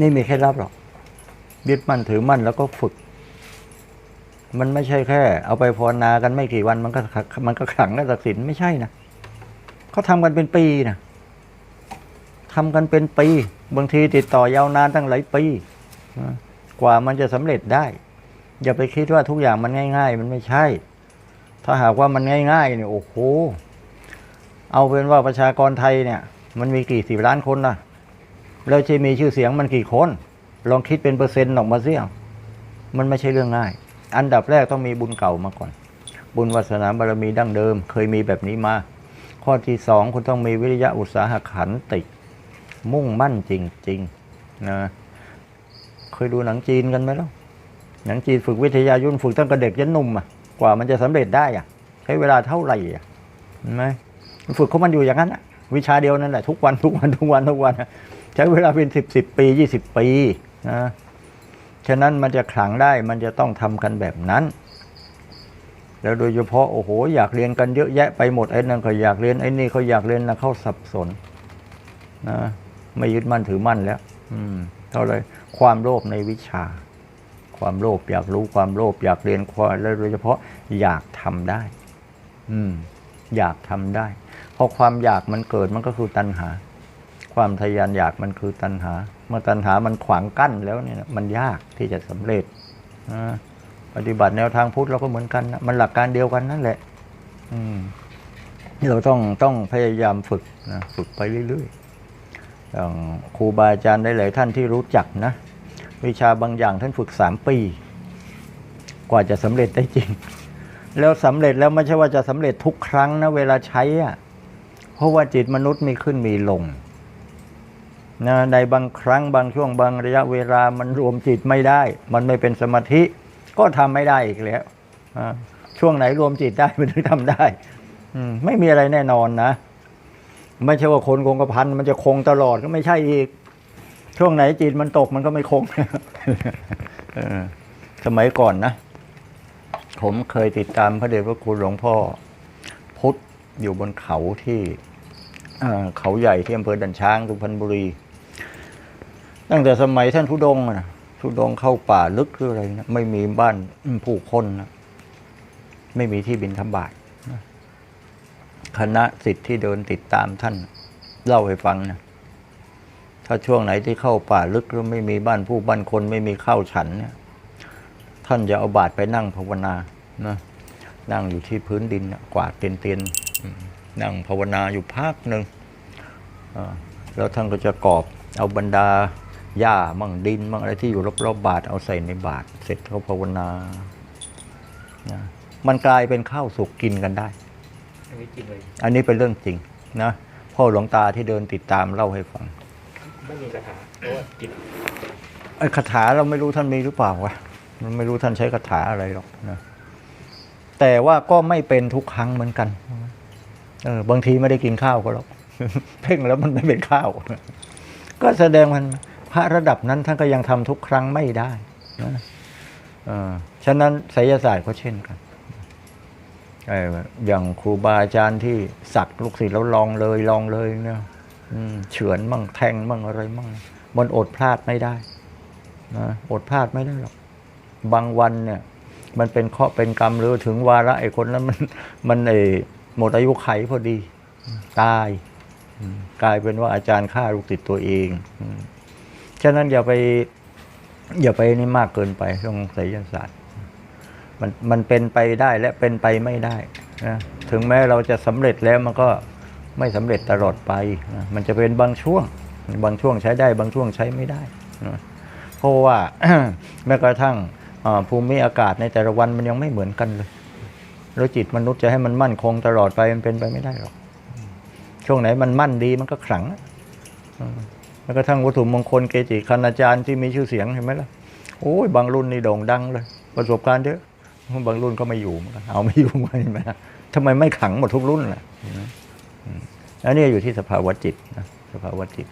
นี่มีเคล็ดลับหรอกยึดมั่นถือมั่นแล้วก็ฝึก มันไม่ใช่แค่ เอาไปภาวนากันไม่กี่วันมันก็มันก็ขังและศักดิ์สิทธิ์ไม่ใช่นะเขาทำกันเป็นปีนะทำกันเป็นปี บางทีติดต่อยาวนานตั้งหลายปีกว่ามันจะสำเร็จได้ อย่าไปคิดว่าทุกอย่างมันง่าย ๆ มันไม่ใช่ ถ้าหากว่ามันง่ายๆเนี่ยโอ้โหเอาเป็นว่าประชากรไทยเนี่ย มันมีกี่สิบล้านคนนะ แล้วจะมีชื่อเสียงมันกี่คน ลองคิดเป็นเปอร์เซ็นต์ออกมาเสียมันไม่ใช่เรื่องง่าย อันดับแรกต้องมีบุญเก่ามาก่อน บุญวาสนาบารมีดั้งเดิม เคยมีแบบนี้มา ข้อที่สองคุณต้องมีวิริยะอุตสาหะขันติ มุ่งมั่นจริงๆนะเคยดูหนังจีนกันไหมล่ะหนังจีนฝึกวิทยายุ่นฝึกตั้งแต่เด็กยันหนุ่มอะกว่ามันจะสำเร็จได้อะ ใช้เวลาเท่าไหร่อะเห็นไหมฝึกของมันอยู่อย่างนั้นอะ วิชาเดียวนั่นแหละทุกวันทุกวันทุกวันทุกวัน ใช้เวลาเป็นสิบสิบปียี่สิบปีนะฉะนั้นมันจะขลังได้มันจะต้องทำกันแบบนั้น แล้วโดยเฉพาะโอ้โห อยากเรียนกันเยอะแยะไปหมดไอ้นั่นก็อยากเรียนไอ้นี่เขาอยากเรียนนะเขาสับสนนะไม่ยึดมั่นถือมั่นแล้ว อืมเท่าไรความโลภในวิชา ความโลภอยากรู้ความโลภอยากเรียนความแล้วโดยเฉพาะอยากทำได้ อืม อยากทำได้พอความอยากมันเกิดมันก็คือตัณหา ความทะยานอยากมันคือตัณหา เมื่อตัณหามันขวางกั้นแล้วเนี่ยมันยากที่จะสำเร็จปฏิบัติแนวทางพุทธเราก็เหมือนกันนะมันหลักการเดียวกันนั่นแหละ อืมเราต้องต้องพยายามฝึกนะฝึกไปเรื่อยๆอย่างครูบาอาจารย์ได้หลายท่านที่รู้จักนะวิชาบางอย่างท่านฝึกสามปี กว่าจะสำเร็จได้จริง แล้วสำเร็จแล้วไม่ใช่ว่าจะสำเร็จทุกครั้งนะเวลาใช้อะเพราะว่าจิตมนุษย์มีขึ้นมีลงนะในบางครั้งบางช่วงบางระยะเวลามันรวมจิตไม่ได้ มันไม่เป็นสมาธิ ก็ทำไม่ได้อีกแล้วช่วงไหนรวมจิตได้มันถึงทำได้ไม่มีอะไรแน่นอนนะ ไม่ใช่ว่าคนคงกระพันมันจะคงตลอดก็ไม่ใช่อีก ช่วงไหนจิตมันตกมันก็ไม่คงสมัยก่อนนะ ผมเคยติดตามพระเดชพระคุณหลวงพ่อ พุทธอยู่บนเขาที่เขาใหญ่ที่อำเภอดันช้างสุพรรณบุรี ตั้งแต่สมัยท่านทุดงนะทุดงเข้าป่าลึกหรืออะไรนะไม่มีบ้านผู้คนนะไม่มีที่บินทบาทคณะสิทธิ์ที่เดินติดตามท่านเล่าให้ฟังนะถ้าช่วงไหนที่เข้าป่าลึกแล้วไม่มีบ้านผู้บ้านคนไม่มีข้าวฉันเนี่ย ท่านจะเอาบาตรไปนั่งภาวนานะนั่งอยู่ที่พื้นดินน่ะกวาดเตียนเตียนๆอืมนั่งภาวนาอยู่พักหนึ่งอ่าแล้วท่านก็จะกอบเอาบรรดาหญ้ามั่งดินมั่งอะไรที่อยู่รอบๆบาตรเอาใส่ในบาตรเสร็จเขาภาวนานะมันกลายเป็นข้าวสุกกินกันได้ อันนี้จริงเลยอันนี้เป็นเรื่องจริงนะพ่อหลวงตาที่เดินติดตามเล่าให้ฟังไม่มีคาถาเพราะว่าจิตไอ้คาถาเราไม่รู้ท่านมีหรือเปล่าวะ มันไม่รู้ท่านใช้คาถาอะไรหรอกนะแต่ว่าก็ไม่เป็นทุกครั้งเหมือนกันเออบางทีไม่ได้กินข้าวก็หรอกเพ่งแล้วมันไม่เป็นข้าว ก็แสดงมันพระระดับนั้นท่านก็ยังทำทุกครั้งไม่ได้นะออฉะนั้นไสยศาสตร์ก็เช่นกันเอ่อย่างครูบาอาจารย์ที่สักลูกศิษย์แล้วลองเลยลองเลยเนี่ยเฉือนมั่งแทงมั่งอะไรมั่งมันอดพลาดไม่ได้นะอดพลาดไม่ได้หรอก บางวันเนี่ยมันเป็นเคาะเป็นกรรมหรือถึงวาระไอ้คนนั้นมันมันไอ้หมดอายุไขพอดี ตายกลายเป็นว่าอาจารย์ฆ่าลูกศิษย์ตัวเองฉะนั้นอย่าไป อย่าไปนี่มากเกินไปเรื่องไสยศาสตร์มันมันเป็นไปได้และเป็นไปไม่ได้นะถึงแม้เราจะสำเร็จแล้วมันก็ไม่สำเร็จตลอดไปนะมันจะเป็นบางช่วง บางช่วงใช้ได้ บางช่วงใช้ไม่ได้นะเพราะว่าแม้กระทั่ง ภูมิอากาศในแต่ละวันมันยังไม่เหมือนกันเลย แล้วจิตมนุษย์จะให้มันมั่นคงตลอดไปมันเป็นไปไม่ได้หรอก ช่วงไหนมันมั่นดีมันก็ขลังอะแม้วกระทั่งวัตถุมงคลเกจิคณาจารย์ที่มีชื่อเสียงเห็นไหมล่ะโอ้ยบางรุ่นนี่โด่งดังเลย ประสบการณ์เยอะบางรุ่นก็ไม่อยู่เหมือนกันเอาไม่อยู่เหมือนกันเห็นไหมทำไมไม่ขังหมดทุกรุ่นล่ะอันนี้อยู่ที่สภาวะจิตนะสภาวะจิต